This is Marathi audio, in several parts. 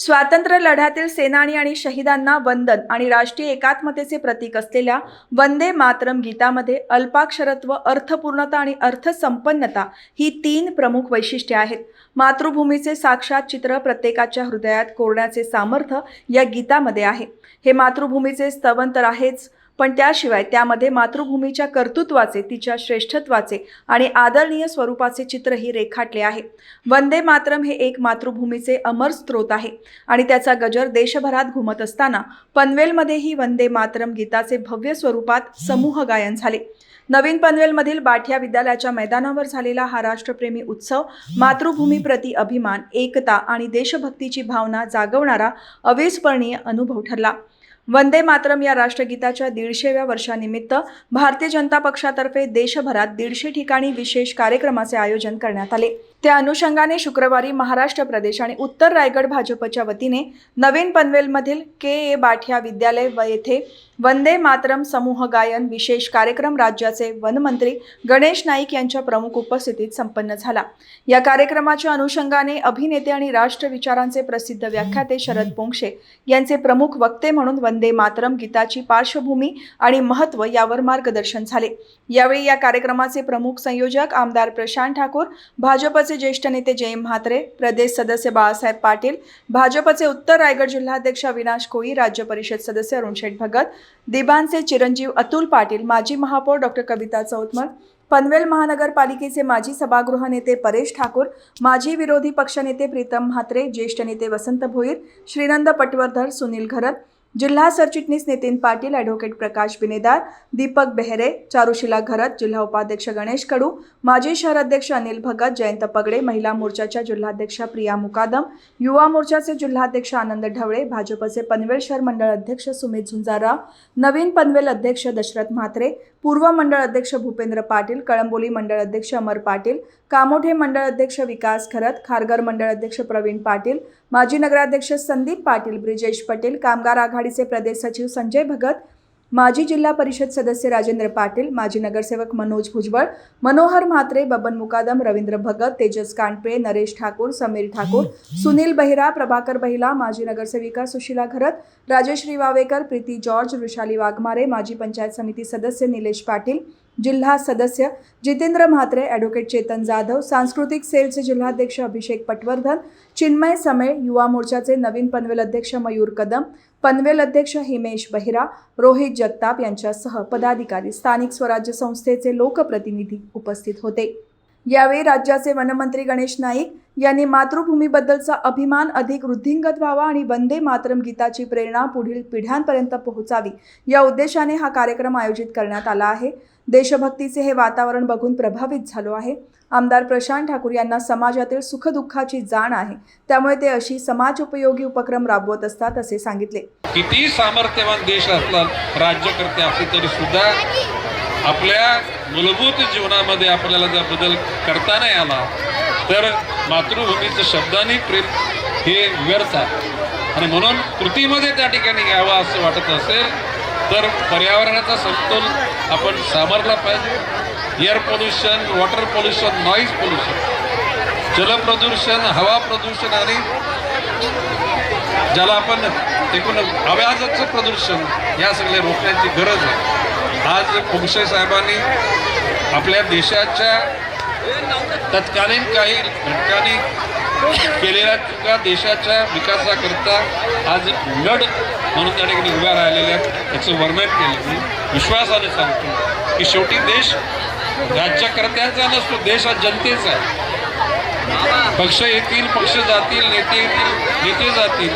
स्वातंत्र्य लढ्यातील सेनानी आणि शहीदांना वंदन आणि राष्ट्रीय एकात्मतेचे प्रतीक असलेल्या वंदे मातरम गीतामध्ये अल्पाक्षरत्व अर्थपूर्णता आणि अर्थसंपन्नता ही तीन प्रमुख वैशिष्ट्ये आहेत. मातृभूमीचे साक्षात चित्र प्रत्येकाच्या हृदयात कोरण्याचे सामर्थ्य या गीतामध्ये आहे. हे मातृभूमीचे स्तवन तर आहेच पण त्याशिवाय त्यामध्ये मातृभूमीच्या कर्तृत्वाचे तिच्या श्रेष्ठत्वाचे आणि आदरणीय स्वरूपाचे चित्रही रेखाटले आहे. वंदे मातरम हे एक मातृभूमीचे अमर स्रोत आहे आणि त्याचा गजर देशभरात घुमत असताना पनवेलमध्येही वंदे मातरम गीताचे भव्य स्वरूपात समूह गायन झाले. नवीन पनवेलमधील बाठिया विद्यालयाच्या मैदानावर झालेला हा राष्ट्रप्रेमी उत्सव मातृभूमीप्रती अभिमान एकता आणि देशभक्तीची भावना जागवणारा अविस्मरणीय अनुभव ठरला. वंदे मातरम या राष्ट्रगीताच्या दीडशेव्या वर्षानिमित्त भारतीय जनता पक्षातर्फे देशभरात दीडशे ठिकाणी विशेष कार्यक्रमाचे आयोजन करण्यात आले. त्या अनुषंगाने शुक्रवारी महाराष्ट्र प्रदेश आणि उत्तर रायगड भाजपच्या वतीने नवीन पनवेलमधील के ए बाठिया विद्यालय व येथे वंदे मातरम समूह गायन विशेष कार्यक्रम राज्याचे वनमंत्री गणेश नाईक यांच्या प्रमुख उपस्थितीत संपन्न झाला. या कार्यक्रमाच्या अनुषंगाने अभिनेते आणि राष्ट्रविचारांचे प्रसिद्ध व्याख्याते शरद पोंक्षे यांचे प्रमुख वक्ते म्हणून वंदे मातरम गीताची पार्श्वभूमी आणि महत्त्व यावर मार्गदर्शन झाले. यावेळी या कार्यक्रमाचे प्रमुख संयोजक आमदार प्रशांत ठाकूर भाजपचे ज्येष्ठ नेते जयंत म्हात्रे प्रदेश सदस्य बाळासाहेब पाटील भाजपचे उत्तर रायगड जिल्हाध्यक्ष अविनाश कोळी राज्य परिषद सदस्य अरुण शेठ भगत दिबांचे चिरंजीव अतुल पाटील माजी महापौर डॉक्टर कविता चौतमल पनवेल महानगरपालिकेचे माजी सभागृह नेते परेश ठाकूर माजी विरोधी पक्षनेते प्रीतम म्हात्रे ज्येष्ठ नेते वसंत भोईर श्रीनंद पटवर्धन सुनील घरत जिल्हा सरचिटणीस नितीन पाटील ॲडव्होकेट प्रकाश बिनेदार दीपक बेहरे चारुशिला घरत जिल्हा उपाध्यक्ष गणेश कडू माजी शहर अध्यक्ष अनिल भगत जयंत पगडे महिला मोर्चाच्या जिल्हाध्यक्षा प्रिया मुकादम युवा मोर्चाचे जिल्हाध्यक्ष आनंद ढवळे भाजपचे पनवेल शहर मंडळ अध्यक्ष सुमित झुंजारराव नवीन पनवेल अध्यक्ष दशरथ म्हात्रे पूर्व मंडळ अध्यक्ष भूपेंद्र पाटील कळंबोली मंडळ अध्यक्ष अमर पाटील कामोठे मंडळ अध्यक्ष विकास खरत खारघर मंडळ अध्यक्ष प्रवीण पाटील माजी नगराध्यक्ष संदीप पाटील ब्रिजेश पटेल कामगार आघाडीचे प्रदेश सचिव संजय भगत माजी जिल्हा परिषद सदस्य राजेंद्र पाटील माजी नगरसेवक मनोज भुजबळ मनोहर म्हात्रे बबन मुकादम रवींद्र भगत तेजस कांडपे नरेश ठाकूर समीर ठाकूर सुनील बहिरा प्रभाकर बहिला माजी नगरसेविका सुशीला घरत राजेश्री वावेकर प्रीती जॉर्ज वृषाली वाघमारे माजी पंचायत समिती सदस्य निलेश पाटील जिल्हा सदस्य जितेंद्र म्हात्रे ॲडव्होकेट चेतन जाधव सांस्कृतिक सेलचे जिल्हाध्यक्ष अभिषेक पटवर्धन चिन्मय समेळ युवा मोर्चाचे नवीन पनवेल अध्यक्ष मयूर कदम पनवेल अध्यक्ष हिमेश बहिरा रोहित जगताप यांच्यासह पदाधिकारी स्थानिक स्वराज्य संस्थेचे लोकप्रतिनिधी उपस्थित होते. यावेळी राज्याचे वनमंत्री गणेश नाईक यांनी मातृभूमीबद्दलचा अभिमान अधिक वृद्धिंगत व्हावा आणि वंदे मातरम गीताची प्रेरणा पुढील पिढ्यांपर्यंत पोहोचावी या उद्देशाने हा कार्यक्रम आयोजित करण्यात आला आहे. देशभक्तीचे हे वातावरण बघून प्रभावित झालो आहे. आमदार प्रशांत ठाकूर यांना समाजातील सुखदुःखाची जाण आहे. त्यामुळे ते अशी समाज उपयोगी उपक्रम राबवत असतात असे सांगितले. किती सामर्थ्यवान देश असला राज्यकर्ते असले तरी सुद्धा आपल्या मूलभूत जीवनामध्ये आपल्याला जर बदल करता नाही आला तर मातृभूमीचं शब्दाने प्रेम हे व्यर्थ आहे. आणि म्हणून कृतीमध्ये त्या ठिकाणी यावं असं वाटत असेल तर पर्यावरणाचा समतोल आपण सावरला पाहिजे. Air pollution water pollution noise pollution जलप्रदूषण हवा प्रदूषण आणि ज्याला आपण एकूण अव्याजाचं प्रदूषण या सगळ्या रोखण्याची गरज आहे. आज पोंक्षे साहेबांनी आपल्या देशाच्या तत्कालीन काही घटकांनी केलेल्या चुका देशाच्या विकासाकरता आज लढ म्हणून त्या ठिकाणी उभ्या राहिलेल्या याचं वर्णन केलं. मी विश्वासाने सांगतो की शेवटी देश राज्यकर्त्यांचा नसतो देश हा जनतेचा आहे. पक्ष येतील पक्ष जातील नेते येतील नेते जातील.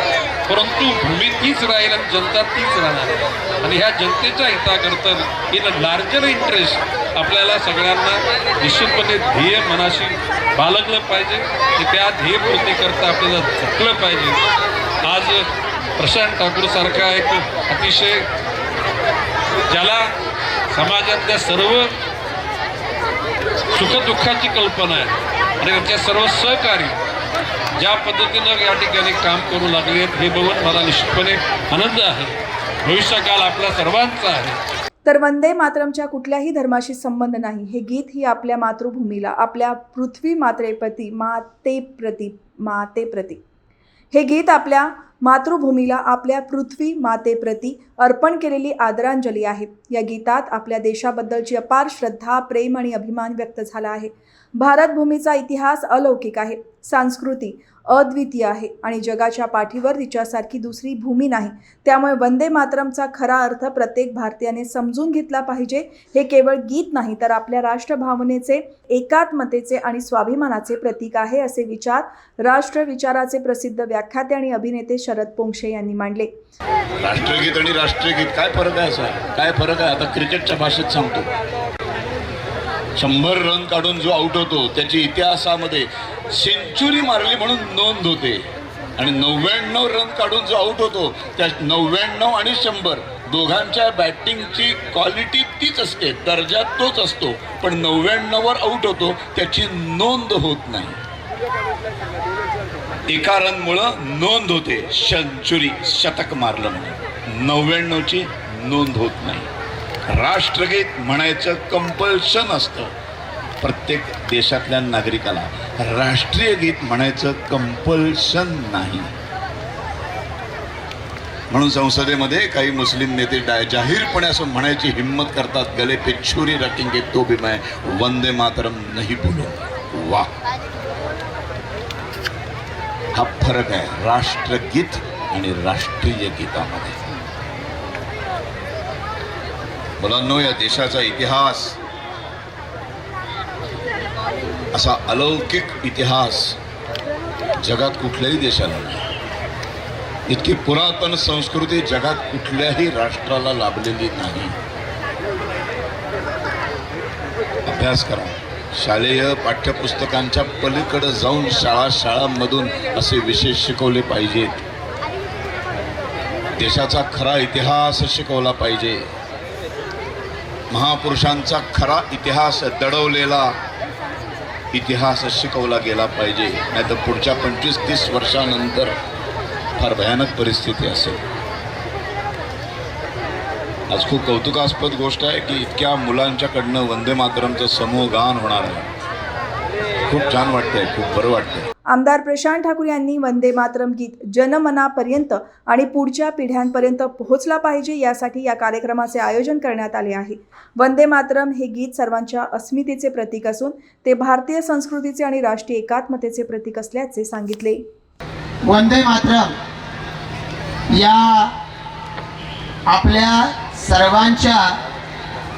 परंतु भूमी तीच राहील आणि जनता तीच राहणार. आणि ह्या जनतेच्या हिताकरता इन लार्जर इंटरेस्ट आपल्याला सगळ्यांना निश्चितपणे ध्येय मनाशी बाळगलं पाहिजे. आणि त्या ध्येयपूर्तीकरता आपल्याला झटलं पाहिजे. आज प्रशांत ठाकूरसारखा एक अतिशय ज्याला समाजातल्या सर्व सुखदुःखाची कल्पना आहे. आणि त्याच्या सर्व सहकारी ज्या पद्धतीनं या ठिकाणी काम करू लागले आहेत हे बघून मला निश्चितपणे आनंद आहे. भविष्यकाल आपल्या सर्वांचा आहे. तर वंदे मातरमच्या कुठल्याही धर्माशी संबंध नाही. हे गीत ही आपल्या मातृभूमीला आपल्या पृथ्वी मात्रेप्रती मातेप्रती मातेप्रती. हे गीत आपल्या मातृभूमीला आपल्या पृथ्वी मातेप्रती अर्पण केलेली आदरांजली आहे. या गीतात आपल्या देशाबद्दलची अपार श्रद्धा प्रेम आणि अभिमान व्यक्त झाला आहे. भारतभूमीचा इतिहास अलौकिक आहे. संस्कृती अद्वितीय आहे आणि जगाच्या पाठीवर तिच्यासारखी दुसरी भूमी नाही. त्यामुळे वंदे मातरमचा खरा अर्थ प्रत्येक भारतीयाने समजून घेतला पाहिजे. हे केवळ गीत नाही तर आपल्या राष्ट्रभावनेचे एकात्मतेचे आणि स्वाभिमानाचे प्रतीक आहे असे विचार राष्ट्रविचाराचे प्रसिद्ध व्याख्याते आणि अभिनेते शरद पोंक्षे यांनी मांडले. राष्ट्रगीत आणि राष्ट्रगीत काय फरक आहे काय फरक आहे? आता क्रिकेटच्या भाषेत सांगतो. शंभर रन काढून जो आउट होतो त्याची इतिहासामध्ये सेंचुरी मारली म्हणून नोंद होते. आणि नव्याण्णव रन काढून जो आउट होतो त्या नव्याण्णव आणि शंभर दोघांच्या बॅटिंगची क्वालिटी तीच असते दर्जा तोच असतो. पण नव्याण्णववर आउट होतो त्याची नोंद होत नाही. एका रनमुळं नोंद होते. सेंचुरी शतक मारलं म्हणून. नव्याण्णवची नोंद होत नाही. राष्ट्रगीत म्हणायचं कंपल्शन असतं. प्रत्येक देशातल्या नागरिकाला राष्ट्रीय गीत म्हणायचं कंपल्शन नाही. म्हणून संसदेमध्ये काही मुस्लिम नेते डाय जाहीरपणे असं म्हणायची हिंमत करतात गले पे छुरी रखेंगे तो भी मैं वंदे मातरम नाही बोलू. वा हा फरक आहे राष्ट्रगीत आणि राष्ट्रीय गीतामध्ये. मुलांनो या देशाचा इतिहास असा अलौकिक इतिहास जगात कुठल्याही देशाला नाही. इतकी पुरातन संस्कृती जगात कुठल्याही राष्ट्राला लाभलेली नाही. अभ्यास करा. शालेय पाठ्यपुस्तकांच्या पलीकडे जाऊन शाळा शाळांमधून असे विषय शिकवले पाहिजेत. देशाचा खरा इतिहास शिकवला पाहिजे. महापुरुषांचा खरा इतिहास दडवलेला इतिहास शिकवला गेला पाहिजे. नाहीतर पुढच्या पंचवीस तीस वर्षानंतर फार भयानक परिस्थिती असेल. आज खूप कौतुकास्पद गोष्ट आहे की इतक्या मुलांच्याकडनं वंदे मातरमचं समूह गान होणार आहे. खूप छान वाटतंय खूप बरं वाटतंय. आमदार प्रशांत ठाकूर यांनी वंदे मातरम गीत जनमनापर्यंत आणि पुढच्या पिढ्यांपर्यंत पोहोचला पाहिजे यासाठी या कार्यक्रमाचे आयोजन करण्यात आले आहे. वंदे मातरम हे गीत सर्वांच्या अस्मितेचे प्रतीक असून ते भारतीय संस्कृतीचे आणि राष्ट्रीय एकात्मतेचे प्रतीक असल्याचे सांगितले. वंदे मातरम या आपल्या सर्वांच्या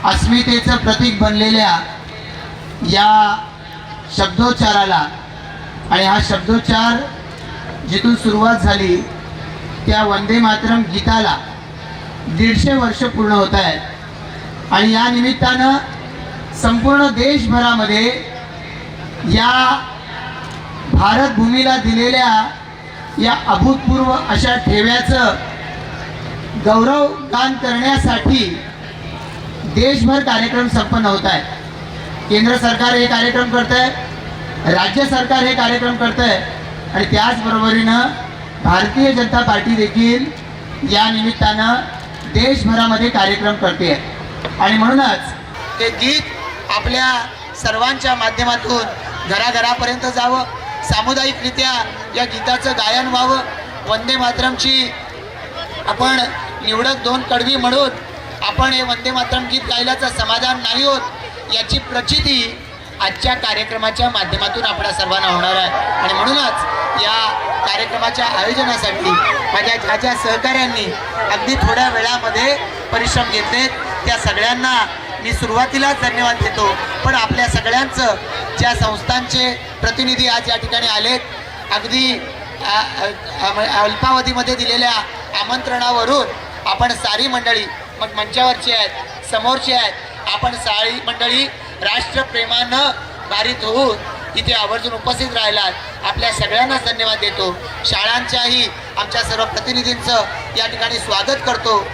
अस्मितेचं प्रतीक बनलेल्या या शब्दोच्चाराला आणि हा शब्दोच्चार जिथून सुरुवात झाली त्या वंदे मातरम गीताला दीडशे वर्ष पूर्ण होत आहेत. आणि या निमित्तानं संपूर्ण देशभरामध्ये या भारतभूमीला दिलेल्या या अभूतपूर्व अशा ठेव्याचं गौरवगान करण्यासाठी देशभर कार्यक्रम संपन्न होत आहे केंद्र सरकार हे कार्यक्रम करत आहे राज्य सरकार हे कार्यक्रम करत आहे आणि त्याचबरोबरीनं भारतीय जनता पार्टी देखील या निमित्तानं देशभरामध्ये कार्यक्रम करते. आहे आणि म्हणूनच ते गीत आपल्या सर्वांच्या माध्यमातून घराघरापर्यंत जावं. सामुदायिकरित्या या गीताचं गायन व्हावं. वंदे मातरमची आपण निवडक दोन कडवी म्हणून आपण हे वंदे मातरम गीत गायल्याचं समाधान नाही होत. याची प्रचिती आजच्या कार्यक्रमाच्या माध्यमातून आपल्या सर्वांना होणार आहे. आणि म्हणूनच या कार्यक्रमाच्या आयोजनासाठी माझ्या ज्या ज्या सहकाऱ्यांनी अगदी थोड्या वेळामध्ये परिश्रम घेतले त्या सगळ्यांना मी सुरुवातीलाच धन्यवाद देतो. पण आपल्या सगळ्यांचं ज्या संस्थांचे प्रतिनिधी आज या ठिकाणी आलेत अगदी अल्पावधीमध्ये दिलेल्या आमंत्रणावरून आपण सारी मंडळी मग मंचावरची आहेत समोरची आहेत आपण सारी मंडळी राष्ट्रप्रेमानं पारित होऊन इथे आवर्जून उपस्थित राहिलात. आपल्या सगळ्यांनाच धन्यवाद देतो. शाळांच्याही आमच्या सर्व प्रतिनिधींचं या ठिकाणी स्वागत करतो.